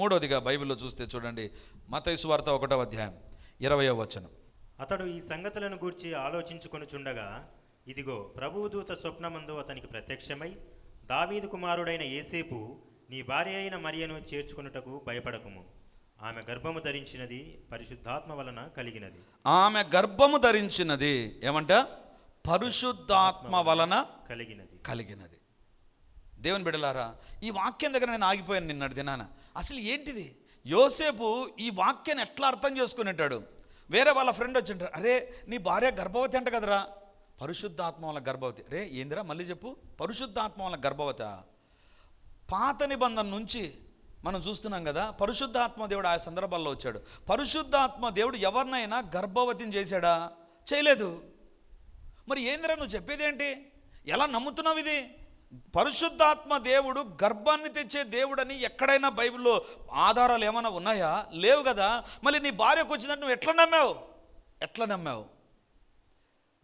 మూడవదిగా బైబిల్లో చూస్తే చూడండి మతైసు వార్త ఒకటో అధ్యాయం ఇరవయో వచనం. అతడు ఈ సంగతులను గూర్చి ఆలోచించుకొనుచుండగా ఇదిగో ప్రభువు దూత స్వప్నమందు అతనికి ప్రత్యక్షమై దావీదు కుమారుడైన ఏసేపు నీ భార్య అయిన మరియను చేర్చుకొనుటకు భయపడకుము. ఆమె గర్భము ధరించినది పరిశుద్ధాత్మ వలన కలిగినది. ఆమె గర్భము ధరించినది ఏమంట? పరిశుద్ధాత్మ వలన కలిగినది. కలిగినది. దేవుని బిడలారా ఈ వాక్యం దగ్గర నేను ఆగిపోయాను నిన్నటి దినాన. అసలు ఏంటిది? యోసేపు ఈ వాక్యాన్ని ఎట్లా అర్థం చేసుకునేటాడు? వేరే వాళ్ళ ఫ్రెండ్ వచ్చింటారు అరే నీ భార్య గర్భవతి అంట కదరా. పరిశుద్ధాత్మ వల్ల గర్భవతి. రే ఏందిరా మళ్ళీ చెప్పు. పరిశుద్ధాత్మ వల్ల గర్భవత. పాత నిబంధన నుంచి మనం చూస్తున్నాం కదా పరిశుద్ధాత్మ దేవుడు ఆ సందర్భాల్లో వచ్చాడు. పరిశుద్ధాత్మ దేవుడు ఎవరినైనా గర్భవతిని చేశాడా? చేయలేదు. మరి ఏందిరా నువ్వు చెప్పేదేంటి? ఎలా నమ్ముతున్నావు ఇది? పరిశుద్ధాత్మ దేవుడు గర్భాన్ని తెచ్చే దేవుడని ఎక్కడైనా బైబిల్లో ఆధారాలు ఏమైనా ఉన్నాయా? లేవు కదా. మళ్ళీ నీ భార్యకు వచ్చిందంటే నువ్వు ఎట్లా నమ్మావు? ఎట్లా నమ్మావు?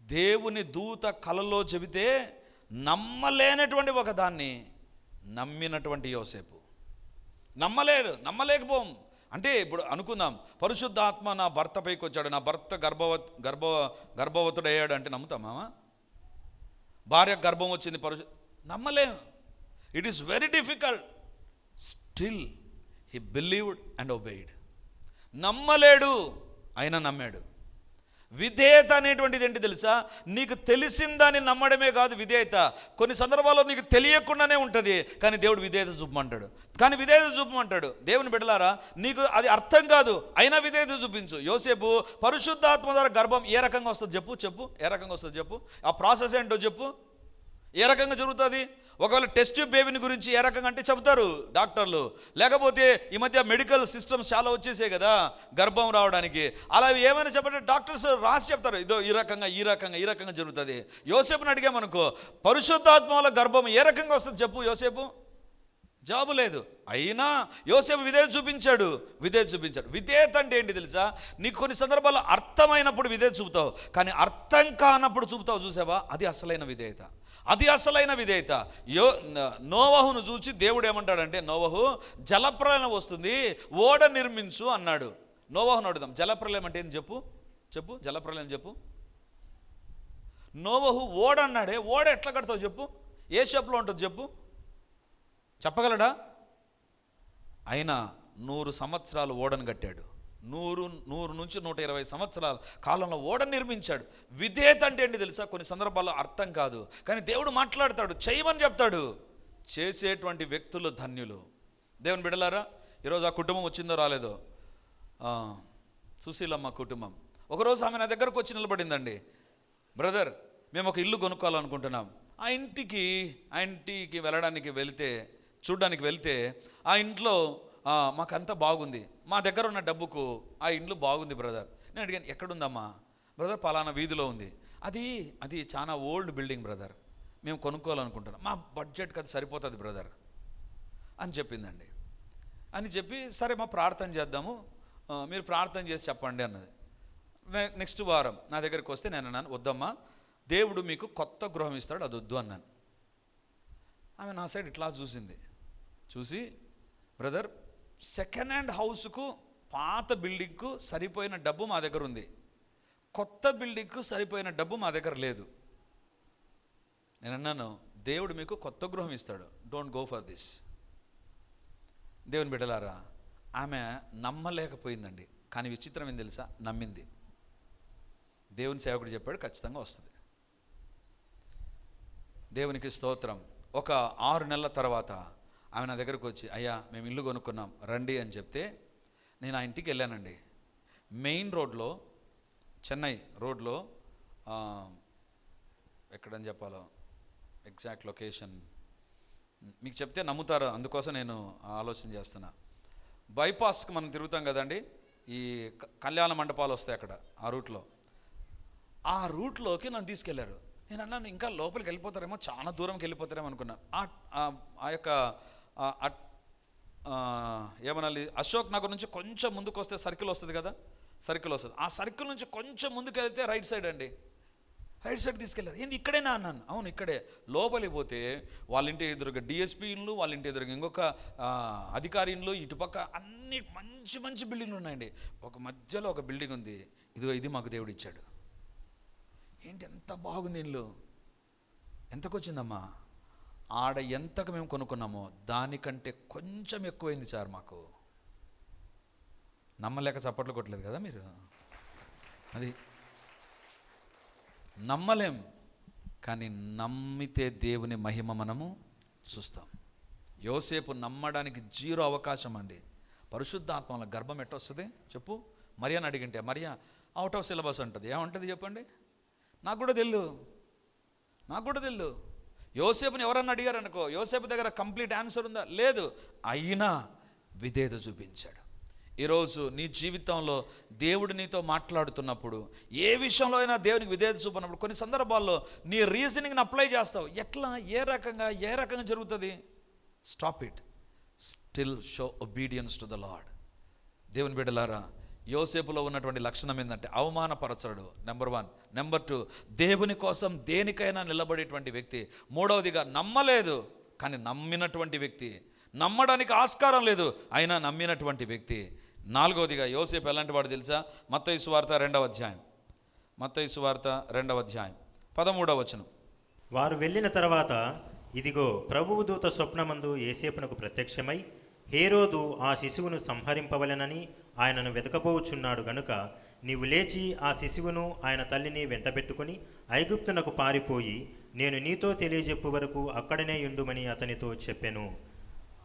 దేవుని దూత కలలో చెబితే నమ్మలేనటువంటి ఒక దాన్ని నమ్మినటువంటి యోసేపు. నమ్మలేరు నమ్మలేకపోం. అంటే ఇప్పుడు అనుకుందాం పరిశుద్ధాత్మ నా భర్త పైకి వచ్చాడు నా భర్త గర్భవత్ గర్భ గర్భవతుడయ్యాడు అంటే నమ్ముతామా? భార్య గర్భం వచ్చింది పరిశు నమ్మలేము. It is very difficult still he believed and obeyed నమ్మలేడు అయినా నమ్మాడు. విధేయత అనేటువంటిది ఏంటి తెలుసా? నీకు తెలిసిందని నమ్మడమే కాదు విధేయత. కొన్ని సందర్భాల్లో నీకు తెలియకుండానే ఉంటుంది కానీ దేవుడు విధేయత చూపమంటాడు. కానీ విధేయత చూపమంటాడు. దేవుని బిడ్డలారా నీకు అది అర్థం కాదు అయినా విధేయత చూపించు. యోసేపు పరిశుద్ధాత్మ ద్వారా గర్భం ఏ రకంగా వస్తుంది చెప్పు చెప్పు ఏ రకంగా వస్తుంది చెప్పు? ఆ ప్రాసెస్ ఏంటో చెప్పు. ఏ రకంగా జరుగుతుంది? ఒకవేళ టెస్ట్ బేబీని గురించి ఏ రకంగా అంటే చెబుతారు డాక్టర్లు. లేకపోతే ఈ మధ్య మెడికల్ సిస్టమ్స్ చాలా వచ్చేసాయి కదా గర్భం రావడానికి. అలా ఏమైనా చెప్పంటే డాక్టర్స్ రాసి చెప్తారు ఇదో ఈ రకంగా ఈ రకంగా ఈ రకంగా జరుగుతుంది. యోసేపుని అడిగామనుకో పరిశుద్ధాత్మ వల్ల గర్భం ఏ రకంగా వస్తుంది చెప్పు యోసేపు? జాబు లేదు. అయినా యోసేపు విధేయత చూపించాడు. విధేయత చూపించాడు. విధేయత అంటే ఏంటి తెలుసా? నీకు కొన్ని సందర్భాల్లో అర్థమైనప్పుడు విధేయత చూపుతావు. కానీ అర్థం కానప్పుడు చూపుతావు చూసావా? అది అసలైన విధేయత. అది అసలైన విధేయత. యో నోవహును చూసి దేవుడు ఏమంటాడంటే నోవహు జలప్రలయం వస్తుంది. ఓడ నిర్మించు అన్నాడు. నోవహును అడుగుదాం. జలప్రలయం అంటే ఏం చెప్పు? చెప్పు. జలప్రలయం చెప్పు. నోవహు ఓడ అన్నాడే. ఓడ ఎట్లా కడతావు చెప్పు? ఏ షేప్లో ఉంటుంది చెప్పు? చెప్పగలడా? అయినా నూరు సంవత్సరాలు ఓడను కట్టాడు. నూరు నూరు నుంచి నూట ఇరవై సంవత్సరాల కాలంలో ఓడ నిర్మించాడు. విధేయత అంటే ఏంటి తెలుసా? కొన్ని సందర్భాల్లో అర్థం కాదు. కానీ దేవుడు మాట్లాడతాడు చేయమని చెప్తాడు. చేసేటువంటి వ్యక్తులు ధన్యులు. దేవుని బిడలారా ఈరోజు ఆ కుటుంబం వచ్చిందో రాలేదో? సుశీలమ్మ కుటుంబం. ఒకరోజు ఆమె నా దగ్గరకు వచ్చి నిలబడిందండి. బ్రదర్ మేము ఒక ఇల్లు కొనుక్కోవాలనుకుంటున్నాం. ఆ ఇంటికి ఆ ఇంటికి వెళ్ళడానికి వెళితే చూడడానికి వెళ్తే ఆ ఇంట్లో మాకంతా బాగుంది. మా దగ్గర ఉన్న డబ్బుకు ఆ ఇండ్లు బాగుంది బ్రదర్. నేను అడిగాను ఎక్కడుందమ్మా? బ్రదర్ పలానా వీధిలో ఉంది. అది అది చాలా ఓల్డ్ బిల్డింగ్ బ్రదర్. మేము కొనుక్కోవాలనుకుంటున్నాం. మా బడ్జెట్కి అది సరిపోతుంది బ్రదర్. అని చెప్పిందండి. అని చెప్పి సరే మా ప్రార్థన చేద్దాము. మీరు ప్రార్థన చేసి చెప్పండి అన్నది. నెక్స్ట్ వారం నా దగ్గరికి వస్తే నేను అన్నాను వద్దమ్మా దేవుడు మీకు కొత్త గృహం ఇస్తాడు అది వద్దు అన్నాను. ఆమె నా సైడ్ ఇట్లా చూసింది. చూసి బ్రదర్ సెకండ్ హ్యాండ్ హౌస్కు పాత బిల్డింగ్కు సరిపోయిన డబ్బు మా దగ్గర ఉంది. కొత్త బిల్డింగ్కు సరిపోయిన డబ్బు మా దగ్గర లేదు. నేను అన్నాను దేవుడు మీకు కొత్త గృహం ఇస్తాడు. డోంట్ గో ఫర్ దిస్ దేవుని బిడ్డలారా ఆమె నమ్మలేకపోయిందండి. కానీ విచిత్రం ఏం తెలుసా? నమ్మింది. దేవుని సేవకుడు చెప్పాడు ఖచ్చితంగా వస్తుంది. దేవునికి స్తోత్రం. ఒక ఆరు నెలల తర్వాత ఆమె నా దగ్గరకు వచ్చి అయ్యా మేము ఇల్లు కొనుక్కున్నాం రండి అని చెప్తే నేను ఆ ఇంటికి వెళ్ళానండి. మెయిన్ రోడ్లో చెన్నై రోడ్లో ఎక్కడని చెప్పాలో ఎగ్జాక్ట్ లొకేషన్ మీకు చెప్తే నమ్ముతారు అందుకోసం నేను ఆలోచన చేస్తున్నా. బైపాస్కి మనం తిరుగుతాం కదండి ఈ క- కళ్యాణ మండపాలు వస్తాయి అక్కడ ఆ రూట్లో. ఆ రూట్లోకి నన్ను తీసుకెళ్ళారు. నేను అన్నాను ఇంకా లోపలికి వెళ్ళిపోతారేమో చాలా దూరంకి వెళ్ళిపోతారేమో అనుకున్నాను ఆ- యొక్క ఏమనాలి? అశోక్ నగర్ నుంచి కొంచెం ముందుకు వస్తే సర్కిల్ వస్తుంది కదా? సర్కిల్ వస్తుంది. ఆ సర్కిల్ నుంచి కొంచెం ముందుకు వెళ్తే రైట్ సైడ్ అండి. రైట్ సైడ్ తీసుకెళ్ళారు ఏంది ఇక్కడేనా అన్నాను. అవును ఇక్కడే. లోపలికి పోతే వాళ్ళ ఇంటి ఎదురుగా డిఎస్పీ ఇండ్లు వాళ్ళ ఇంటి ఎదురుగా ఇంకొక అధికారి ఇండ్లు ఇటుపక్క అన్ని మంచి మంచి బిల్డింగ్లు ఉన్నాయండి. ఒక మధ్యలో ఒక బిల్డింగ్ ఉంది. ఇదిగో ఇది మాకు దేవుడు ఇచ్చాడు. ఏంటి ఎంత బాగుంది ఇల్లు? ఎంతకొచ్చిందమ్మా? ఆడ ఎంతకు మేము కొనుక్కున్నామో దానికంటే కొంచెం ఎక్కువైంది సార్ మాకు. నమ్మలేక చప్పట్లు కొట్టలేదు కదా మీరు? అది నమ్మలేం కానీ నమ్మితే దేవుని మహిమ మనము చూస్తాం. యోసేపు నమ్మడానికి జీరో అవకాశం అండి. పరిశుద్ధాత్మల గర్భం ఎట్టొస్తుంది? చెప్పు. మరియాని అడిగింటే మరియా అవుట్ ఆఫ్ సిలబస్ అంటుంది. ఏమంటుంది చెప్పండి? నాకు కూడా తెలు నాకు కూడా తెలు యోసేపుని ఎవరన్నా అడిగారు అనుకో యోసేపు దగ్గర కంప్లీట్ ఆన్సర్ ఉందా? లేదు. అయినా విధేయత చూపించాడు. ఈరోజు నీ జీవితంలో దేవుడు నీతో మాట్లాడుతున్నప్పుడు ఏ విషయంలో అయినా దేవునికి విధేయత చూపినప్పుడు కొన్ని సందర్భాల్లో నీ రీజనింగ్ని అప్లై చేస్తావు. ఎట్లా? ఏ రకంగా? ఏ రకంగా జరుగుతుంది? Stop it still show obedience to the lord దేవుని బిడ్డలారా యోసేపులో ఉన్నటువంటి లక్షణం ఏంటంటే అవమానపరచడు నెంబర్ వన్ నెంబర్ టూ దేవుని కోసం దేనికైనా నిలబడేటువంటి వ్యక్తి. మూడవదిగా నమ్మలేదు కానీ నమ్మినటువంటి వ్యక్తి. నమ్మడానికి ఆస్కారం లేదు అయినా నమ్మినటువంటి వ్యక్తి. నాలుగవదిగా యోసేపు ఎలాంటి వాడు తెలుసా? మత్తయి సువార్త రెండవ అధ్యాయం. మత్తయి సువార్త రెండవ అధ్యాయం. పదమూడవ వచనం. వారు వెళ్ళిన తర్వాత ఇదిగో ప్రభువు దూత స్వప్నమందు ఏసేపునకు ప్రత్యక్షమై హేరోదు ఆ శిశువును సంహరింపవలెనని ఆయనను వెతకబోచున్నాడు గనుక నీవు లేచి ఆ శిశువును ఆయన తల్లిని వెంటబెట్టుకుని ఐగుప్తునకు పారిపోయి నేను నీతో తెలియజెప్పు వరకు అక్కడనే ఉండుమని అతనితో చెప్పెను.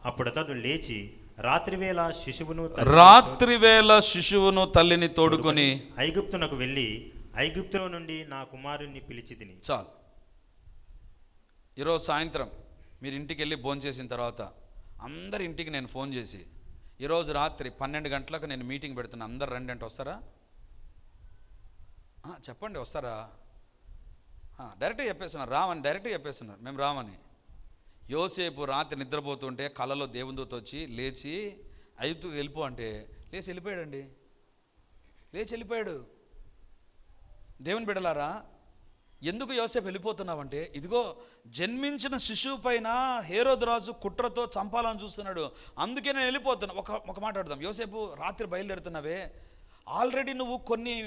అప్పుడు అతడు లేచి రాత్రివేళ శిశువును తల్లిని రాత్రి వేళ శిశువును తల్లిని తోడుకొని ఐగుప్తునకు వెళ్ళి ఐగుప్తులో నుండి నా కుమారుణ్ణి పిలిచి తిని. చాలు. ఈరోజు సాయంత్రం మీరు ఇంటికి వెళ్ళి భోంచేసిన తర్వాత అందరి ఇంటికి నేను ఫోన్ చేసి ఈరోజు రాత్రి పన్నెండు గంటలకు నేను మీటింగ్ పెడుతున్నా. అందరు రండి అంటే వస్తారా? చెప్పండి వస్తారా? డైరెక్ట్గా చెప్పేస్తున్నారు. రామని డైరెక్ట్గా చెప్పేస్తున్నారు. మేము రామని. యోసేపు రాత్రి నిద్రపోతుంటే కలలో దేవునితో వచ్చి లేచి ఐదు వెళ్ళిపో అంటే లేచి వెళ్ళిపోయాడండి. లేచి వెళ్ళిపోయాడు. దేవుని బిడలారా ఎందుకు యోసేపు వెళ్ళిపోతున్నావంటే ఇదిగో జన్మించిన శిశువు పైన హేరోదురాజు కుట్రతో చంపాలని చూస్తున్నాడు. అందుకే నేను వెళ్ళిపోతున్నా. ఒక ఒక మాట యోసేపు రాత్రి బయలుదేరుతున్నావే. ఆల్రెడీ నువ్వు కొన్ని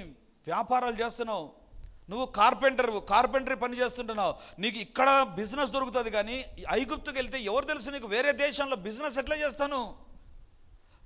వ్యాపారాలు చేస్తున్నావు. నువ్వు కార్పెంటర్ కార్పెంటరీ పని చేస్తుంటున్నావు. నీకు ఇక్కడ బిజినెస్ దొరుకుతుంది కానీ ఐగుప్తుకి వెళ్తే ఎవరు తెలుసు నీకు? వేరే దేశంలో బిజినెస్ ఎట్లా చేస్తాను?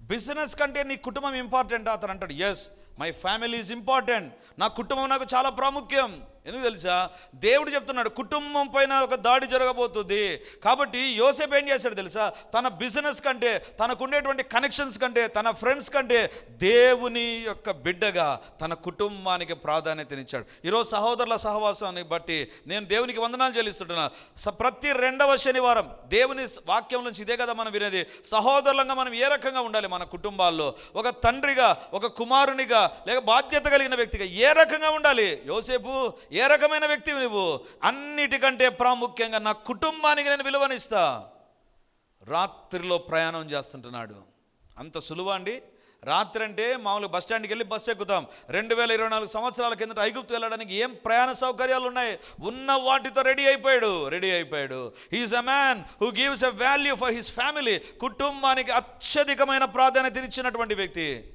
బిజినెస్ కంటే నీ కుటుంబం ఇంపార్టెంట్? అతను అంటాడు yes my family is important నా కుటుంబం నాకు చాలా ప్రాముఖ్యం. ఎందుకు తెలుసా? దేవుడు చెప్తున్నాడు కుటుంబం పైన ఒక దాడి జరగబోతుంది. కాబట్టి యోసేపు ఏం చేశాడు తెలుసా? తన బిజినెస్ కంటే తనకు ఉండేటువంటి కనెక్షన్స్ కంటే తన ఫ్రెండ్స్ కంటే దేవుని యొక్క బిడ్డగా తన కుటుంబానికి ప్రాధాన్యతనిచ్చాడు. ఈరోజు సహోదరుల సహవాసాన్ని బట్టి నేను దేవునికి వందనాలు చెల్లిస్తుంటున్నా. ప్రతి రెండవ శనివారం దేవుని వాక్యం నుంచి ఇదే కదా మనం వినేది. సహోదరులంగా మనం ఏ రకంగా ఉండాలి మన కుటుంబాల్లో? ఒక తండ్రిగా ఒక కుమారునిగా లేక బాధ్యత కలిగిన వ్యక్తిగా ఏ రకంగా ఉండాలి? యోసేపు ఏ రకమైన వ్యక్తి నువ్వు? అన్నిటికంటే ప్రాముఖ్యంగా నా కుటుంబానికి నేను విలువనిస్తా రాత్రిలో ప్రయాణం చేస్తుంటున్నాడు. అంత సులువా అండి? రాత్రి అంటే మామూలుగా బస్ స్టాండ్కి వెళ్ళి బస్సు ఎక్కుతాం. రెండు వేల ఇరవై నాలుగు సంవత్సరాల కిందట ఐగుప్తు వెళ్ళడానికి ఏం ప్రయాణ సౌకర్యాలు ఉన్నాయి? ఉన్న వాటితో రెడీ అయిపోయాడు. రెడీ అయిపోయాడు. He is a man who gives a value for his family కుటుంబానికి అత్యధికమైన ప్రాధాన్యత ఇచ్చినటువంటి వ్యక్తి.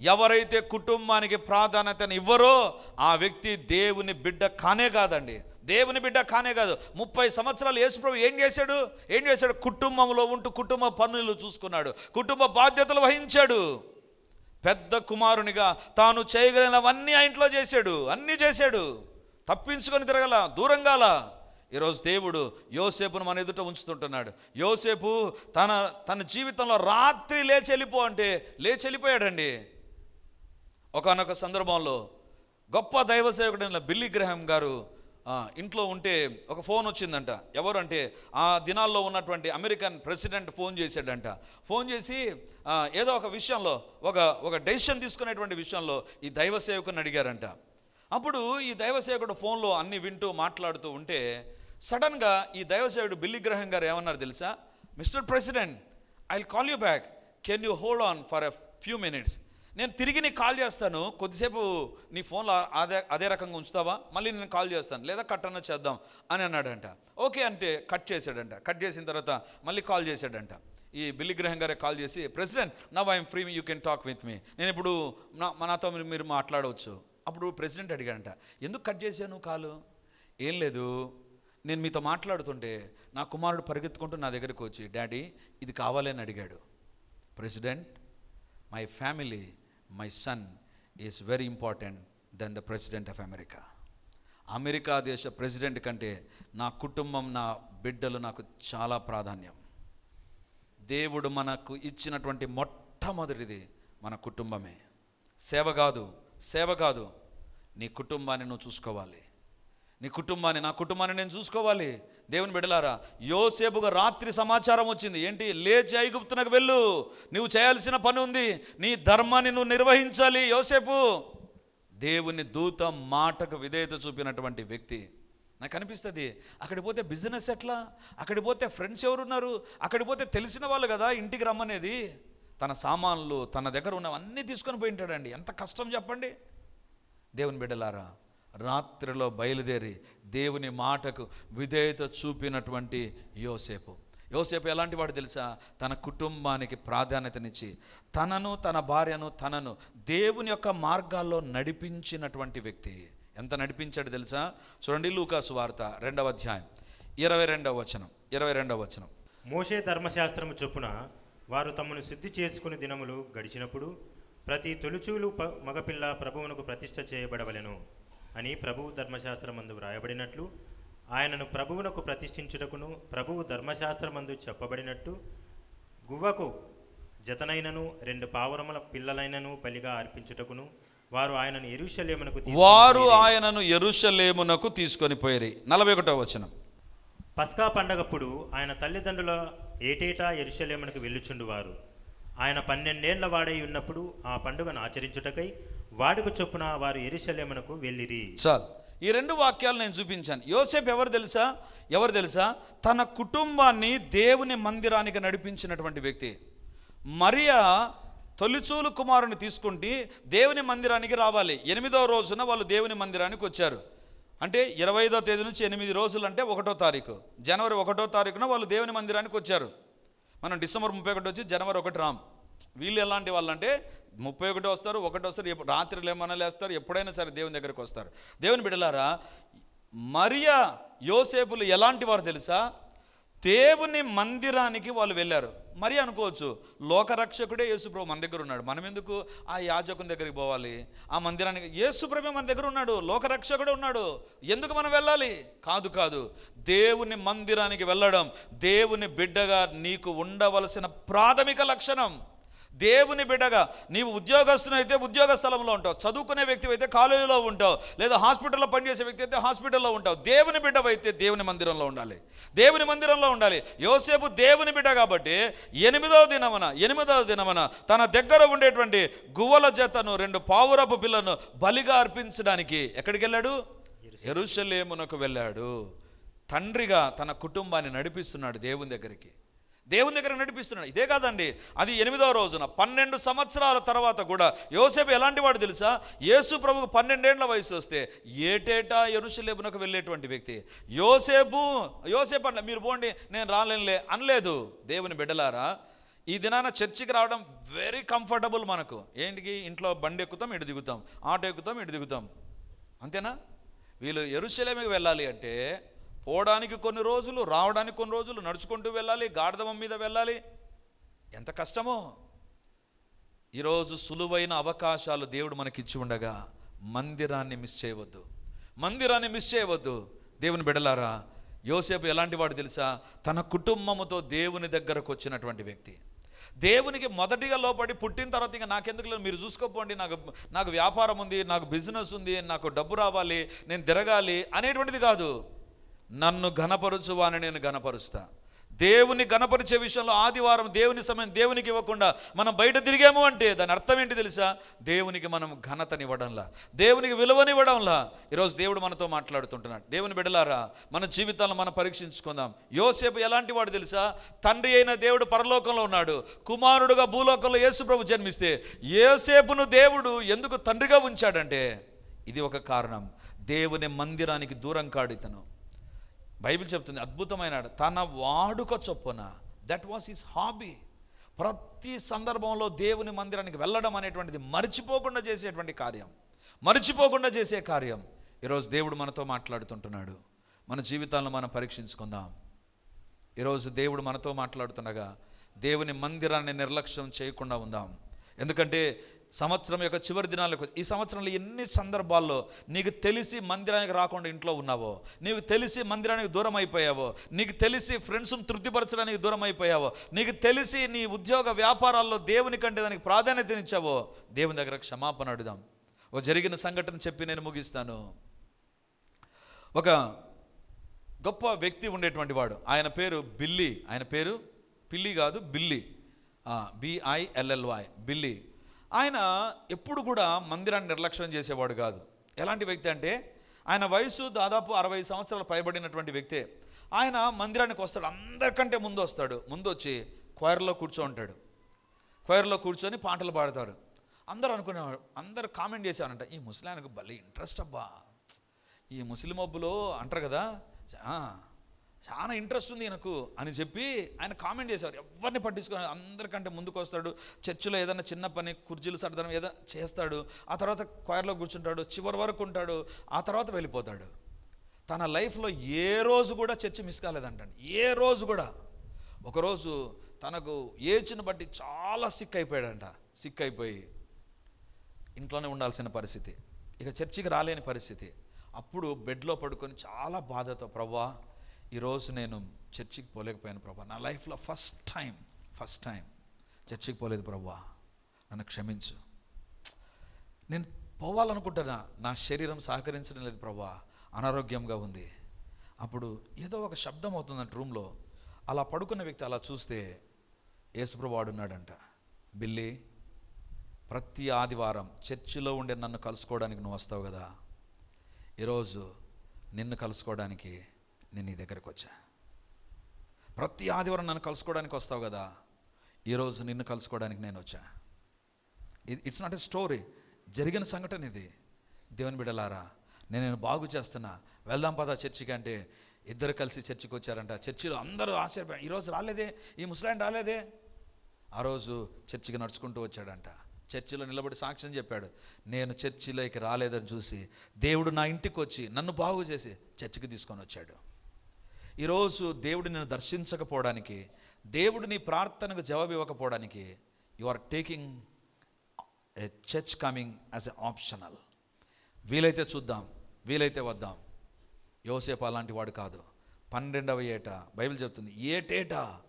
ఎవరైతే కుటుంబానికి ప్రాధాన్యతను ఇవ్వరో ఆ వ్యక్తి దేవుని బిడ్డ కానే కాదండి. దేవుని బిడ్డ కానే కాదు. ముప్పై సంవత్సరాలు యేసుప్రభు ఏం చేశాడు? ఏం చేశాడు? కుటుంబంలో ఉంటూ కుటుంబ పనులు చూసుకున్నాడు. కుటుంబ బాధ్యతలు వహించాడు. పెద్ద కుమారునిగా తాను చేయగలిగినవన్నీ ఆ ఇంట్లో చేశాడు. అన్నీ చేశాడు. తప్పించుకొని తిరగల దూరంగాల ఈరోజు దేవుడు యోసేపును మన ఎదుట ఉంచుతుంటున్నాడు. యోసేపు తన తన జీవితంలో రాత్రి లేచి వెళ్ళిపో అంటే లేచి వెళ్ళిపోయాడండి. ఒకనొక సందర్భంలో గొప్ప దైవ సేవకుడైన బిల్లీ గ్రహం గారు ఇంట్లో ఉంటే ఒక ఫోన్ వచ్చిందంట. ఎవరంటే ఆ దినాల్లో ఉన్నటువంటి అమెరికన్ ప్రెసిడెంట్ ఫోన్ చేశాడంట. ఫోన్ చేసి ఏదో ఒక విషయంలో ఒక ఒక డెసిషన్ తీసుకునేటువంటి విషయంలో ఈ దైవ సేవకుని అడిగారంట. అప్పుడు ఈ దైవ సేవకుడు ఫోన్లో అన్ని వింటూ మాట్లాడుతూ ఉంటే సడన్గా ఈ దైవ సేవకుడు బిల్లీ గ్రహం గారు ఏమన్నారు తెలుసా? Mister president I call you back. Can you hold on for a few minutes? నేను తిరిగి నీకు కాల్ చేస్తాను కొద్దిసేపు నీ ఫోన్లో అదే అదే రకంగా ఉంచుతావా? మళ్ళీ నేను కాల్ చేస్తాను. లేదా కట్ అన్న చేద్దాం అని అన్నాడంట. ఓకే అంటే కట్ చేశాడంట. కట్ చేసిన తర్వాత మళ్ళీ కాల్ చేశాడంట. ఈ బిల్లి గ్రహం గారే కాల్ చేసి president now I'm free you can talk with me. నేను ఇప్పుడు నా నాతో మీరు- మీరు మాట్లాడవచ్చు. అప్పుడు ప్రెసిడెంట్ అడిగాడంట ఎందుకు కట్ చేశాను కాలు? ఏం లేదు. నేను మీతో మాట్లాడుతుంటే నా కుమారుడు పరిగెత్తుకుంటూ నా దగ్గరికి వచ్చి డాడీ ఇది కావాలని అడిగాడు. President my family my son is very important then the president of America America దేశ ప్రెసిడెంట్ కంటే నా కుటుంబం నా బిడ్డలు నాకు చాలా ప్రాధాన్యం. దేవుడు మనకు ఇచ్చినటువంటి మొట్టమొదటిది మన కుటుంబమే. సేవ కాదు సేవ కాదు నీ కుటుంబాన్ని నువ్వు చూసుకోవాలి. నీ కుటుంబాన్ని నా కుటుంబాన్ని నేను చూసుకోవాలి. దేవుని బిడలారా యోసేపుగా రాత్రి సమాచారం వచ్చింది. ఏంటి? లేచి ఐగుప్తునకు వెళ్ళు. నువ్వు చేయాల్సిన పని ఉంది. నీ ధర్మాన్ని నువ్వు నిర్వహించాలి యోసేపు. దేవుని దూత మాటకు విధేయత చూపినటువంటి వ్యక్తి. నాకు అనిపిస్తుంది అక్కడికి పోతే బిజినెస్ ఎట్లా? అక్కడికి పోతే ఫ్రెండ్స్ ఎవరున్నారు? అక్కడికి పోతే తెలిసిన వాళ్ళు కదా ఇంటికి రమ్మనేది. తన సామాన్లు తన దగ్గర ఉన్నవన్నీ తీసుకొని పోయి ఉంటాడండి. ఎంత కష్టం చెప్పండి. దేవుని బిడ్డలారా రాత్రిలో బయలుదేరి దేవుని మాటకు విధేయత చూపినటువంటి యోసేపు. యోసేపు ఎలాంటి వాడు తెలుసా? తన కుటుంబానికి ప్రాధాన్యతనిచ్చి తనను తన భార్యను తనను దేవుని యొక్క మార్గాల్లో నడిపించినటువంటి వ్యక్తి. ఎంత నడిపించాడు తెలుసా? చూడండి లూకాసు వార్త రెండవ అధ్యాయం ఇరవై రెండవ వచనం ఇరవై రెండవ వచనం. మోషే ధర్మశాస్త్రము చొప్పున వారు తమను శుద్ధి చేసుకుని దినములు గడిచినప్పుడు ప్రతి తొలిచూలు మగపిల్ల ప్రభువునకు ప్రతిష్ఠ చేయబడవలెను. అని ప్రభువు ధర్మశాస్త్రమందు వ్రాయబడినట్లు ఆయనను ప్రభువునకు ప్రతిష్ఠించుటకును ప్రభువు ధర్మశాస్త్రమందు చెప్పబడినట్టు గువ్వకు జతనైనను రెండు పావురముల పిల్లలైనను బలిగా అర్పించుటకును వారు ఆయనను ఎరుషలేమునకు వారు. ఆయనను ఎరుషలేమునకు తీసుకొని పోయి నలభై ఒకటో వచనం. పస్కా పండగప్పుడు ఆయన తల్లిదండ్రుల ఏటేటా ఎరుషలేమునకు వెళ్ళుచుండువారు? ఆయన పన్నెండేండ్ల వాడై ఉన్నప్పుడు ఆ పండుగను ఆచరించుటకై వాడుకు చొప్పున వారు ఎరిశలేమనకు వెళ్ళిరి. చాలు. ఈ రెండు వాక్యాలు నేను చూపించాను. యోసేపు ఎవరు తెలుసా? ఎవరు తెలుసా? తన కుటుంబాన్ని దేవుని మందిరానికి నడిపించినటువంటి వ్యక్తి. మరియా తొలిచూలు కుమారుని తీసుకుంటే దేవుని మందిరానికి రావాలి. ఎనిమిదవ రోజున వాళ్ళు దేవుని మందిరానికి వచ్చారు. అంటే ఇరవై ఐదో తేదీ నుంచి ఎనిమిది రోజులు అంటే ఒకటో తారీఖు. జనవరి ఒకటో తారీఖున వాళ్ళు దేవుని మందిరానికి వచ్చారు. మనం డిసెంబర్ ముప్పై ఒకటి వచ్చి జనవరి ఒకటి రాం. వీళ్ళు ఎలాంటి వాళ్ళు అంటే ముప్పై ఒకటి వస్తారు ఒకటి వస్తారు ఎప్పుడు రాత్రులు ఏమైనా లేస్తారు ఎప్పుడైనా సరే దేవుని దగ్గరికి వస్తారు. దేవుని బిడలారా మరియా యోసేపులు ఎలాంటి వారు తెలుసా? దేవుని మందిరానికి వాళ్ళు వెళ్ళారు. మరి అనుకోవచ్చు లోకరక్షకుడే యేసుప్రభు మన దగ్గర ఉన్నాడు. మనం ఎందుకు ఆ యాజకుని దగ్గరికి పోవాలి? ఆ మందిరానికి యేసుప్రభు మన దగ్గర ఉన్నాడు లోకరక్షకుడే ఉన్నాడు. ఎందుకు మనం వెళ్ళాలి? కాదు కాదు. దేవుని మందిరానికి వెళ్ళడం దేవుని బిడ్డగా నీకు ఉండవలసిన ప్రాథమిక లక్షణం. దేవుని బిడ్డగా నీవు ఉద్యోగస్తునైతే ఉద్యోగ స్థలంలో ఉంటావు. చదువుకునే వ్యక్తి అయితే కాలేజీలో ఉంటావు. లేదా హాస్పిటల్లో పనిచేసే వ్యక్తి అయితే హాస్పిటల్లో ఉంటావు. దేవుని బిడ్డవైతే దేవుని మందిరంలో ఉండాలి. దేవుని మందిరంలో ఉండాలి. యోసేపు దేవుని బిడ్డ కాబట్టి ఎనిమిదవ దినమున ఎనిమిదవ దినమున తన దగ్గర ఉండేటువంటి గువ్వల జతను రెండు పావురపు పిల్లను బలిగా అర్పించడానికి ఎక్కడికి వెళ్ళాడు? ఎరుషలేమునకు వెళ్ళాడు. తండ్రిగా తన కుటుంబాన్ని నడిపిస్తున్నాడు దేవుని దగ్గరికి. దేవుని దగ్గర నడిపిస్తున్నాడు. ఇదే కాదండి అది ఎనిమిదవ రోజున. పన్నెండు సంవత్సరాల తర్వాత కూడా యోసేపు ఎలాంటి వాడు తెలుసా? యేసు ప్రభుకు పన్నెండేళ్ళ వయసు వస్తే ఏటేటా ఎరుసలేమునకు వెళ్ళేటువంటి వ్యక్తి. యోసేపు యోసేపు అన్న మీరు పోండి నేను రాలేనులే అనలేదు. దేవుని బిడ్డలారా ఈ దినాన చర్చికి రావడం వెరీ కంఫర్టబుల్ మనకు. ఏంటికి? ఇంట్లో బండి ఎక్కుతాం ఇటు దిగుతాం. ఆటో ఎక్కుతాం ఇటు దిగుతాం. అంతేనా? వీళ్ళు ఎరుశలేమికి వెళ్ళాలి అంటే పోవడానికి కొన్ని రోజులు రావడానికి కొన్ని రోజులు నడుచుకుంటూ వెళ్ళాలి గాడిదమ్మ మీద వెళ్ళాలి. ఎంత కష్టమో. ఈరోజు సులువైన అవకాశాలు దేవుడు మనకిచ్చి ఉండగా మందిరాన్ని మిస్ చేయవద్దు. మందిరాన్ని మిస్ చేయవద్దు. దేవుని బిడలారా యోసేపు ఎలాంటి వాడు తెలుసా? తన కుటుంబముతో దేవుని దగ్గరకు వచ్చినటువంటి వ్యక్తి. దేవునికి మొదటిగా లోపడి పుట్టిన తర్వాత ఇంకా నాకెందుకు లేదు? మీరు చూసుకోపోండి నాకు నాకు వ్యాపారం ఉంది నాకు బిజినెస్ ఉంది నాకు డబ్బు రావాలి నేను తిరగాలి అనేటువంటిది కాదు. నన్ను ఘనపరుచువాని నేను ఘనపరుస్తా. దేవుని గణపరిచే విషయంలో ఆదివారం దేవుని సమయం దేవునికి ఇవ్వకుండా మనం బయట తిరిగాము అంటే దాని అర్థం ఏంటి తెలుసా? దేవునికి మనం ఘనతనివ్వడంలా. దేవునికి విలువనివ్వడంలా. ఈరోజు దేవుడు మనతో మాట్లాడుతుంటున్నాడు. దేవుని బిడలారా మన జీవితాలను మనం పరీక్షించుకుందాం. యోసేపు ఎలాంటి వాడు తెలుసా? తండ్రి అయిన దేవుడు పరలోకంలో ఉన్నాడు. కుమారుడుగా భూలోకంలో యేసుప్రభు జన్మిస్తే యోసేపును దేవుడు ఎందుకు తండ్రిగా ఉంచాడంటే ఇది ఒక కారణం. దేవుని మందిరానికి దూరం కాడు ఇతను. బైబిల్ చెప్తుంది అద్భుతమైన తన వాడుక చొప్పున దట్ వాస్ హిస్ హాబీ ప్రతి సందర్భంలో దేవుని మందిరానికి వెళ్ళడం అనేటువంటిది మర్చిపోకుండా చేసేటువంటి కార్యం. మర్చిపోకుండా చేసే కార్యం. ఈరోజు దేవుడు మనతో మాట్లాడుతుంటున్నాడు. మన జీవితాలను మనం పరీక్షించుకుందాం. ఈరోజు దేవుడు మనతో మాట్లాడుతుండగా దేవుని మందిరాన్ని నిర్లక్ష్యం చేయకుండా ఉందాం. ఎందుకంటే సంవత్సరం యొక్క చివరి దినాలకు ఈ సంవత్సరంలో ఎన్ని సందర్భాల్లో నీకు తెలిసి మందిరానికి రాకుండా ఇంట్లో ఉన్నావో నీకు తెలిసి మందిరానికి దూరం అయిపోయావో నీకు తెలిసి ఫ్రెండ్స్ని తృప్తిపరచడానికి దూరం అయిపోయావో నీకు తెలిసి నీ ఉద్యోగ వ్యాపారాల్లో దేవుని కంటే దానికి ప్రాధాన్యతనిచ్చావో దేవుని దగ్గర క్షమాపణ అడుదాం ఓ జరిగిన సంఘటన చెప్పి నేను ముగిస్తాను. ఒక గొప్ప వ్యక్తి ఉండేటువంటి వాడు. ఆయన పేరు బిల్లి. ఆయన పేరు పిల్లి కాదు బిల్లి. బిఐఎల్ఎల్వై బిల్లి. ఆయన ఎప్పుడు కూడా మందిరాన్ని నిర్లక్ష్యం చేసేవాడు కాదు. ఎలాంటి వ్యక్తి అంటే ఆయన వయసు దాదాపు అరవై సంవత్సరాలు పైబడినటువంటి వ్యక్తే. ఆయన మందిరానికి వస్తాడు అందరికంటే ముందు వస్తాడు. ముందు వచ్చి క్వైర్లో కూర్చో ఉంటాడు క్వైర్లో కూర్చొని పాటలు పాడతారు. అందరూ అనుకునేవాడు అందరూ కామెంట్ చేశారంట ఈ ముస్లానికి భలే ఇంట్రెస్ట్ అబ్బా. ఈ ముస్లిం మబ్బులో అంటారు కదా. చాలా ఇంట్రెస్ట్ ఉంది ఈయనకు అని చెప్పి ఆయన కామెంట్ చేసేవారు ఎవరిని పట్టించుకొని? అందరికంటే ముందుకు వస్తాడు చర్చిలో ఏదైనా చిన్న పని కుర్చీలు సర్దడం ఏదో చేస్తాడు. ఆ తర్వాత క్వైర్లో కూర్చుంటాడు. చివరి వరకు ఉంటాడు. ఆ తర్వాత వెళ్ళిపోతాడు. తన లైఫ్లో ఏ రోజు కూడా చర్చి మిస్ కాలేదంటండి. ఏ రోజు కూడా. ఒకరోజు తనకు ఏచిన బట్టి చాలా సిక్ అయిపోయాడంట. సిక్ అయిపోయి ఇంట్లోనే ఉండాల్సిన పరిస్థితి. ఇక చర్చికి రాలేని పరిస్థితి. అప్పుడు బెడ్లో పడుకొని చాలా బాధతో ప్రభా ఈరోజు నేను చర్చికి పోలేకపోయాను ప్రభా. నా లైఫ్లో ఫస్ట్ టైం ఫస్ట్ టైం చర్చికి పోలేదు ప్రభా. నన్ను క్షమించు. నేను పోవాలనుకుంటున్నా. నా శరీరం సహకరించడం లేదు ప్రభా. అనారోగ్యంగా ఉంది. అప్పుడు ఏదో ఒక శబ్దం అవుతుందంట రూమ్లో అలా పడుకున్న వ్యక్తి అలా చూస్తే యేసుప్రభు వాడున్నాడంట బిల్లి ప్రతి ఆదివారం చర్చిలో ఉండే నన్ను కలుసుకోవడానికి నువ్వు వస్తావు కదా? ఈరోజు నిన్ను కలుసుకోవడానికి నేను నీ దగ్గరకు వచ్చా. ప్రతి ఆదివారం నన్ను కలుసుకోవడానికి వస్తావు కదా? ఈరోజు నిన్ను కలుసుకోవడానికి నేను వచ్చా. ఇది ఇట్స్ నాట్ ఎ స్టోరీ జరిగిన సంఘటన ఇది. దేవుని బిడలారా నేను నేను బాగు చేస్తున్నా. వెళ్దాం పదా చర్చికి అంటే ఇద్దరు కలిసి చర్చికి వచ్చారంట. చర్చిలో అందరూ ఆశ్చర్యపోయారు. ఈరోజు రాలేదే? ఈ ముసలాయన రాలేదే? ఆ రోజు చర్చికి నడుచుకుంటూ వచ్చాడంట. చర్చిలో నిలబడి సాక్ష్యం చెప్పాడు. నేను చర్చిలోకి రాలేదని చూసి దేవుడు నా ఇంటికి వచ్చి నన్ను బాగు చేసి చర్చికి తీసుకొని వచ్చాడు. ఈరోజు దేవుడు నిన్ను దర్శించకపోవడానికి దేవుడు నీ ప్రార్థనకు జవాబు ఇవ్వకపోవడానికి you are taking a church coming as a optional వీలైతే చూద్దాం వీలైతే వద్దాం. యోసేపు అలాంటి వాడు కాదు. పన్నెండవ ఏట బైబిల్ చెప్తుంది ఏటేటా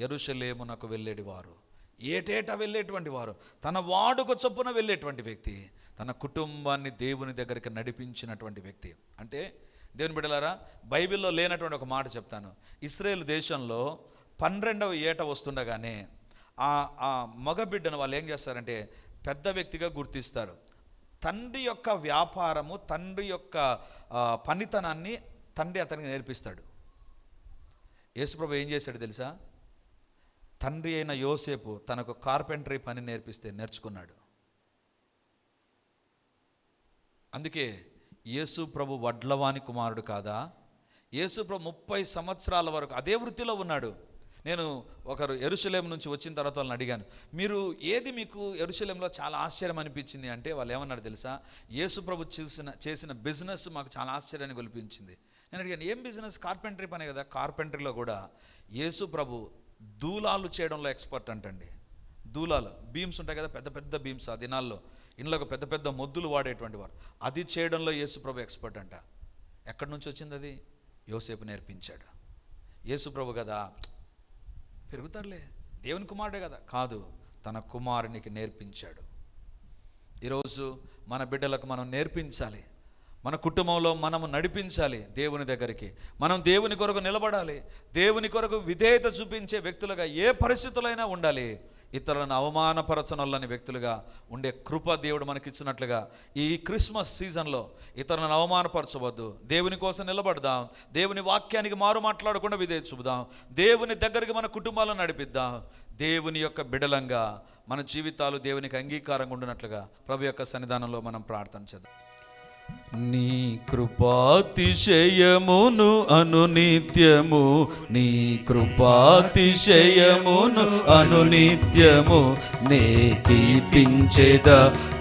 ఎరుషలేమునకు వెళ్ళేటి వారు ఏటేటా వెళ్ళేటువంటి వారు తన వాడుక చొప్పున వెళ్ళేటువంటి వ్యక్తి తన కుటుంబాన్ని దేవుని దగ్గరికి నడిపించినటువంటి వ్యక్తి. అంటే దేవుని బిడ్డలారా బైబిల్లో లేనటువంటి ఒక మాట చెప్తాను. ఇస్రాయేల్ దేశంలో పన్నెండవ ఏట వస్తుండగానే ఆ ఆ మగ బిడ్డను వాళ్ళు ఏం చేస్తారంటే పెద్ద వ్యక్తిగా గుర్తిస్తారు. తండ్రి యొక్క వ్యాపారము తండ్రి యొక్క పనితనాన్ని తండ్రి అతనికి నేర్పిస్తాడు. యేసుప్రభు ఏం చేశాడు తెలుసా? తండ్రి అయిన యోసేపు తనకు కార్పెంటరీ పని నేర్పిస్తే నేర్చుకున్నాడు. అందుకే యేసు ప్రభు వడ్లవాని కుమారుడు కాదా? యేసు ప్రభు ముప్పై సంవత్సరాల వరకు అదే వృత్తిలో ఉన్నాడు. నేను ఒకరు ఎరుసలేం నుంచి వచ్చిన తర్వాత వాళ్ళని అడిగాను మీరు ఏది మీకు ఎరుసలేంలో చాలా ఆశ్చర్యం అనిపించింది? అంటే వాళ్ళు ఏమన్నారు తెలుసా? యేసు ప్రభు చూసిన చేసిన బిజినెస్ మాకు చాలా ఆశ్చర్యాన్ని కల్పించింది నేను అడిగాను ఏం బిజినెస్? కార్పెంటరీ పనే కదా? కార్పెంటరీలో కూడా యేసు ప్రభు దూలాలు చేయడంలో ఎక్స్పర్ట్ అంటండి. దూలాలు బీమ్స్ ఉంటాయి కదా పెద్ద పెద్ద బీమ్స్ ఆ దినాల్లో. ఇంట్లోకి పెద్ద పెద్ద మొద్దులు వాడేటువంటి వారు అది చేయడంలో యేసుప్రభు ఎక్స్పర్ట్ అంట. ఎక్కడి నుంచి వచ్చింది అది? యోసేపు నేర్పించాడు. యేసుప్రభు కదా పెరుగుతారులే దేవుని కుమారుడే కదా. కాదు తన కుమారునికి నేర్పించాడు. ఈరోజు మన బిడ్డలకు మనం నేర్పించాలి. మన కుటుంబంలో మనము నడిపించాలి దేవుని దగ్గరికి. మనం దేవుని కొరకు నిలబడాలి. దేవుని కొరకు విధేయత చూపించే వ్యక్తులుగా ఏ పరిస్థితులైనా ఉండాలి. ఇతరులను అవమానపరచనొల్లని వ్యక్తులుగా ఉండే కృప దేవుడు మనకిచ్చినట్లుగా ఈ క్రిస్మస్ సీజన్లో ఇతరులను అవమానపరచవద్దు. దేవుని కోసం నిలబడదాం. దేవుని వాక్యానికి మారు మాట్లాడకుండా విధేయత చూపుదాం దేవుని దగ్గరికి మన కుటుంబాలను నడిపిద్దాం. దేవుని యొక్క బిడలంగా మన జీవితాలు దేవునికి అంగీకారంగా ఉండినట్లుగా ప్రభు యొక్క సన్నిధానంలో మనం ప్రార్థన చేద్దాం. నీ కృపాతిశయమును అనునిత్యము నీ కృపాతిశయమును అనునిత్యము నే కీర్తించేద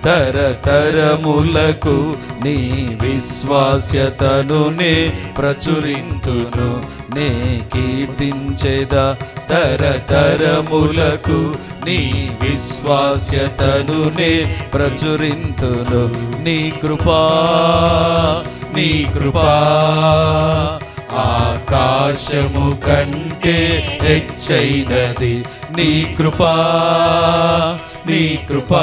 తరతరములకు నీ విశ్వాస్యతను నే ప్రచురింతును నే కీర్తించేద తరతరములకు నీ విశ్వాస్యతను నే ప్రచురింతును నీ కృపా నీ కృపా. ఆకాశము కంటే హెచ్చైనది నీ కృపా. నీ కృపా.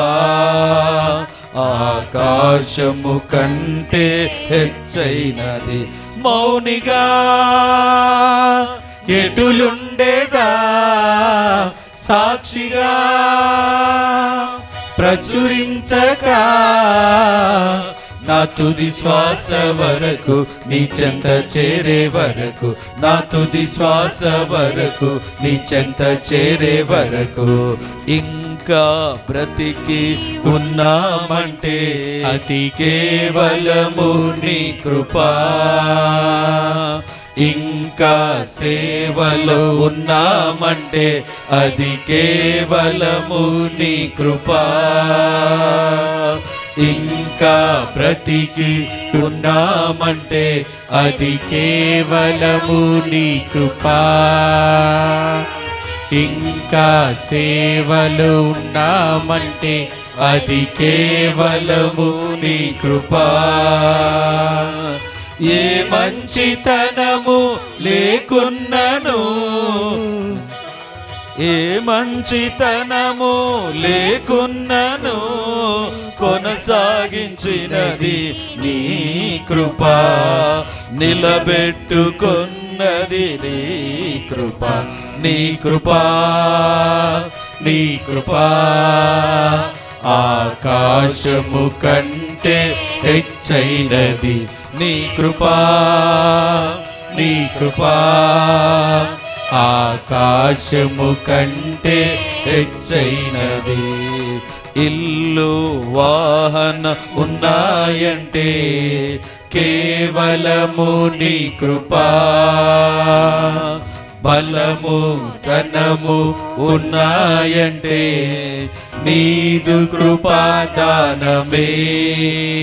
ఆకాశము కంటే హెచ్చైనది మౌనిగా. ఎటులుండేదా? సాక్షిగా. ప్రచురించక. నా తుది శ్వాస వరకు నీ చెంత చేరే వరకు నా తుది శ్వాస వరకు నీ చెంత చేరే వరకు ఇంకా బ్రతికి ఉన్నామంటే అతి కేవలము నీ కృపా. ఇంకా సేవలో ఉన్నామంటే అది కేవలము నీ కృపా. ఇంకా ఇంకా బ్రతికి ఉన్నామంటే అది కేవలము నీ కృపా. ఇంకా సేవలు ఉన్నామంటే అది కేవలము నీ కృపా. ఏ మంచితనము లేకున్నను ఏ మంచితనము లేకున్నను కొనసాగించినది నీ కృప. నిలబెట్టుకున్నది నీ కృప. నీ కృప. నీ కృప. ఆకాశము కంటే హెచ్చైనది నీ కృపా. నీ కృపా. ఆకాశము కంటే హెచ్చైనది. ఇల్లు వాహన ఉన్నాయంటే కేవలము నీ కృపా. బలము ధనము ఉన్నాయంటే నీదు కృపాదానమే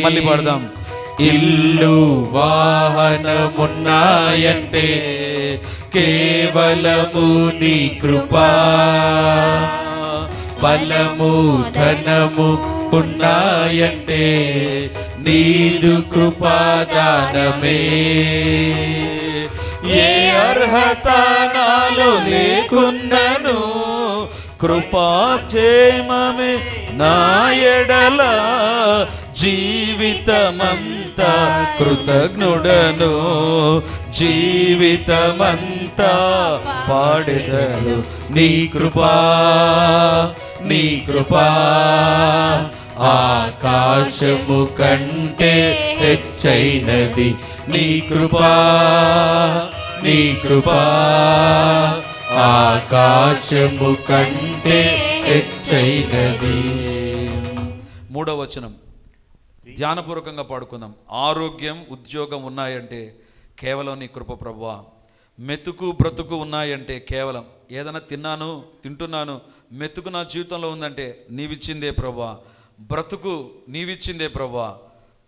మళ్ళీ పడదాం. ఇల్లు వాహనమున్నాయంటే కేవలము నీ కృపా. బలము ధనము ఉన్నాయంటే నీరు కృపాదానమే. ఏ అర్హత నాలో లేకున్నను కృపాక్షేమమే నా ఎడల జీవితమంత కృతజ్ఞుడను జీవితమంతా పాడెదను నీ కృపా. నీ కృపా ఆకాశము కంటే హెచ్చైనది. నీ కృపా నీ కృపా ఆకాశము కంటే హెచ్చైనది. మూడవ వచనం. ధ్యానపూర్వకంగా పాడుకుందాం. ఆరోగ్యం ఉద్యోగం ఉన్నాయంటే కేవలం నీ కృప ప్రభువా. మెతుకు బ్రతుకు ఉన్నాయంటే కేవలం ఏదైనా తిన్నాను తింటున్నాను మెతుకు నా జీవితంలో ఉందంటే నీవిచ్చిందే ప్రభా. బ్రతుకు నీవిచ్చిందే ప్రభా.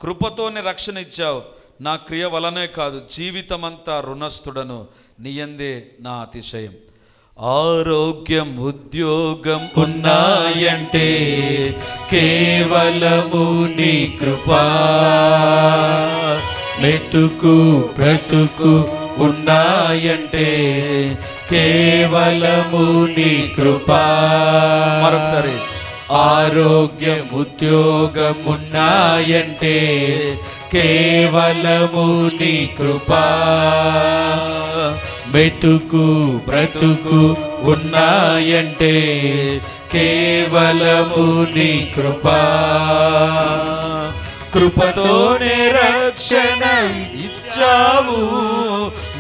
కృపతోనే రక్షణ ఇచ్చావు. నా క్రియ వలనే కాదు జీవితమంతా రుణస్థుడను. నీయందే నా అతిశయం. ఆరోగ్యం ఉద్యోగం ఉన్నాయంటే కేవలము నీ కృపా. మెతుకు బ్రతుకు ఉన్నాయంటే కేవలము నీ కృపా. మరొకసారి ఆరోగ్యం ఉద్యోగం ఉన్నాయంటే కేవలము నీ కృపా. మెతుకు బ్రతుకు ఉన్నాయంటే కేవలము నీ కృపా. కృపతోనే రక్షణ ఇచ్చావు.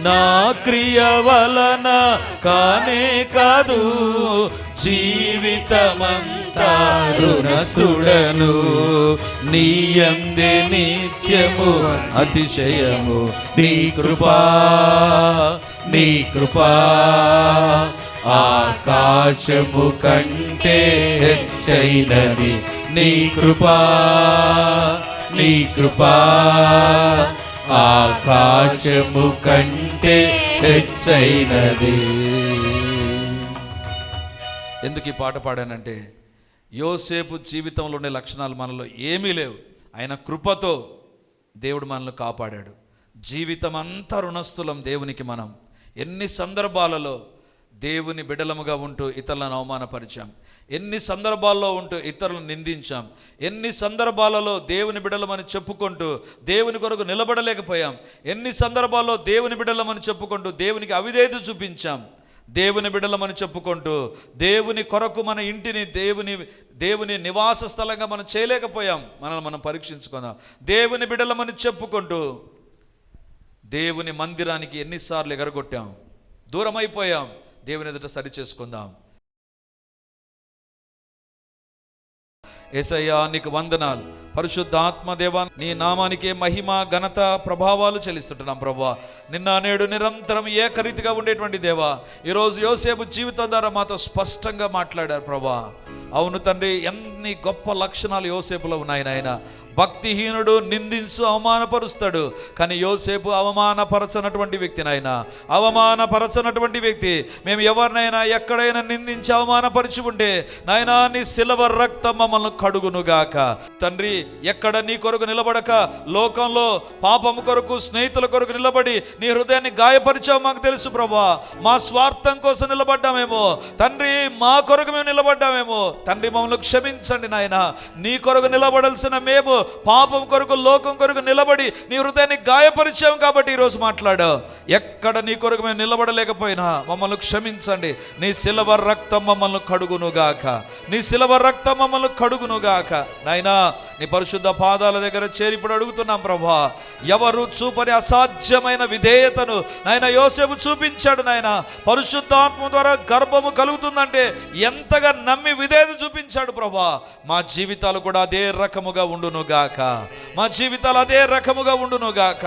నా క్రియ వలన కానే కాదు జీవితమంతా రుణస్థుడను. నీయందే నిత్యము అతిశయము. నీ కృపా నీ కృపా ఆకాశము కంటే హెచ్చైనది. నీ కృపా నీ కృపా ఆకాశము కంటే హెచ్చైనది. ఎందుకు ఈ పాట పాడానంటే యోసేపు జీవితంలో ఉండే లక్షణాలు మనలో ఏమీ లేవు. ఆయన కృపతో దేవుడు మనల్ని కాపాడాడు. జీవితం అంతా రుణస్థులం దేవునికి మనం. ఎన్ని సందర్భాలలో దేవుని బిడలముగా ఉంటూ ఇతరులను అవమానపరిచాం. ఎన్ని సందర్భాల్లో ఉంటూ ఇతరులను నిందించాం. ఎన్ని సందర్భాలలో దేవుని బిడలమని చెప్పుకుంటూ దేవుని కొరకు నిలబడలేకపోయాం. ఎన్ని సందర్భాల్లో దేవుని బిడలమని చెప్పుకుంటూ దేవునికి అవిధేయత చూపించాం. దేవుని బిడలమని చెప్పుకుంటూ దేవుని కొరకు మన ఇంటిని దేవుని దేవుని నివాస స్థలంగా మనం చేయలేకపోయాం. మనల్ని మనం పరీక్షించుకుందాం. దేవుని బిడలమని చెప్పుకుంటూ దేవుని మందిరానికి ఎన్నిసార్లు ఎగరగొట్టాం. దూరం అయిపోయాం దేవుని ఎదుట సరి చేసుకుందాం. ఏసయ్యా నీకు వందనాలు పరిశుద్ధాత్మ దేవ నీ నామానికే మహిమ ఘనత ప్రభావాలు చెల్లిస్తుంటున్నాం ప్రభా. నిన్న నేడు నిరంతరం ఏకరీతిగా ఉండేటువంటి దేవా ఈరోజు యోసేపు జీవితం ద్వారా మాతో స్పష్టంగా మాట్లాడారు ప్రభా. అవును తండ్రి ఎన్ని గొప్ప లక్షణాలు యోసేపులో ఉన్నాయి నాయన. భక్తిహీనుడు నిందించు అవమానపరుస్తాడు. కానీ యోసేపు అవమానపరచనటువంటి వ్యక్తి నాయన. అవమానపరచనటువంటి వ్యక్తి. మేము ఎవరినైనా ఎక్కడైనా నిందించి అవమానపరిచి ఉంటే నాయనా నీ సిలవ రక్తం మమ్మల్ని కడుగునుగాక. తండ్రి ఎక్కడ నీ కొరకు నిలబడక లోకంలో పాపము కొరకు స్నేహితుల కొరకు నిలబడి నీ హృదయాన్ని గాయపరిచావు మాకు తెలుసు ప్రభా. మా స్వార్థం కోసం నిలబడ్డామేమో. తండ్రి మా కొరకు మేము నిలబడ్డామేమో. తండ్రి మమ్మల్ని క్షమించండి నాయన. నీ కొరకు నిలబడాల్సిన మేము పాపం కొరకు లోకం కొరకు నిలబడి నీ హృదయాన్ని గాయపరిచాము కాబట్టి ఈరోజు మాట్లాడు ఎక్కడ నీ కొరకు మేము నిలబడలేకపోయినా మమ్మల్ని క్షమించండి. నీ సిలవ రక్తం మమ్మల్ని కడుగునుగాక. నీ సిలవ రక్తం మమ్మల్ని కడుగునుగాక. నాయనా నీ పరిశుద్ధ పాదాల దగ్గర చేరి ఇప్పుడు అడుగుతున్నాం ప్రభా. ఎవరు చూపని అసాధ్యమైన విధేయతను నాయన యోసేపు చూపించాడు నాయన. పరిశుద్ధాత్మ ద్వారా గర్భము కలుగుతుందంటే ఎంతగా నమ్మి విధేయత చూపించాడు ప్రభా. మా జీవితాలు కూడా అదే రకముగా ఉండునుగాక. మా జీవితాలు అదే రకముగా ఉండునుగాక.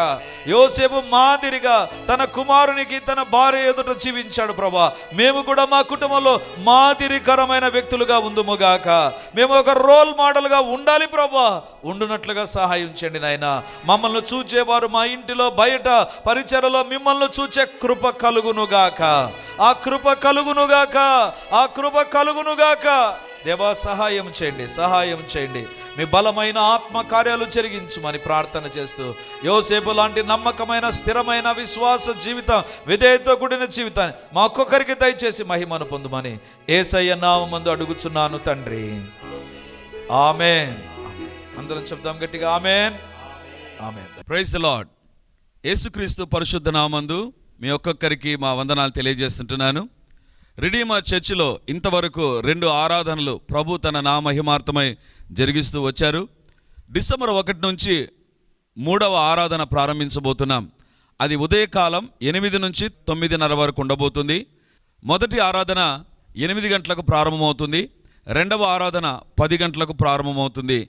యోసేపు మాదిరిగా తన కుమారునికి తన భార్య ఎదుట జీవించాడు ప్రభా. మేము కూడా మా కుటుంబంలో మాదిరికరమైన వ్యక్తులుగా ఉందుముగాక మేము ఒక రోల్ మోడల్గా ఉండాలి ప్రభా. ఉండునట్లుగా సహాయం చేయండి నాయన. మమ్మల్ని చూచేవారు మా ఇంటిలో బయట పరిచయలో మిమ్మల్ని చూచే కృప కలుగునుగాక. ఆ కృప కలుగునుగాక ఆ కృప కలుగునుగాక. దేవా సహాయం చేయండి సహాయం చేయండి. మీ బలమైన ఆత్మ కార్యాలు జరిగించమని ప్రార్థన చేస్తూ యోసేపు లాంటి నమ్మకమైన స్థిరమైన విశ్వాస జీవితం విధేయతో కూడిన జీవితాన్ని మా ఒక్కొక్కరికి దయచేసి మహిమను పొందుమని ఏసయ్య నామందు అడుగుచున్నాను తండ్రి. ఆమెన్. అందరం చెప్దాం గట్టిగా ఆమెన్. ఆమెన్. ప్రైజ్ లాడ్ యేసుక్రీస్తు పరిశుద్ధ నామందు మీ ఒక్కొక్కరికి మా వందనాలు తెలియజేస్తుంటున్నాను. రిడీమా చర్చిలో ఇంతవరకు రెండు ఆరాధనలు ప్రభు తన నామహిమార్థమై జరిగిస్తూ వచ్చారు. డిసెంబర్ ఒకటి నుంచి మూడవ ఆరాధన ప్రారంభించబోతున్నాం. అది ఉదయకాలం ఎనిమిది నుంచి తొమ్మిదిన్నర వరకు ఉండబోతుంది. మొదటి ఆరాధన ఎనిమిది గంటలకు ప్రారంభమవుతుంది. రెండవ ఆరాధన పది గంటలకు ప్రారంభమవుతుంది.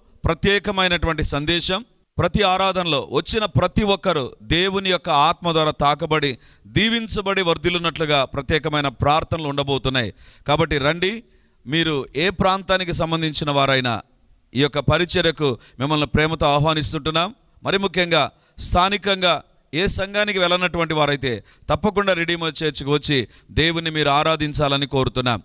ప్రత్యేకమైనటువంటి సందేశం. ప్రతి ఆరాధనలో వచ్చిన ప్రతి ఒక్కరు దేవుని యొక్క ఆత్మ ద్వారా తాకబడి దీవించబడి వర్ధిల్లున్నట్లుగా ప్రత్యేకమైన ప్రార్థనలు ఉండబోతున్నాయి. కాబట్టి రండి మీరు ఏ ప్రాంతానికి సంబంధించిన వారైనా ఈ యొక్క పరిచర్యకు మిమ్మల్ని ప్రేమతో ఆహ్వానిస్తుంటున్నాం. మరి ముఖ్యంగా స్థానికంగా ఏ సంఘానికి వెళ్ళనటువంటి వారైతే తప్పకుండా రెడీమో చర్చ్కి వచ్చి దేవుని మీరు ఆరాధించాలని కోరుతున్నాం.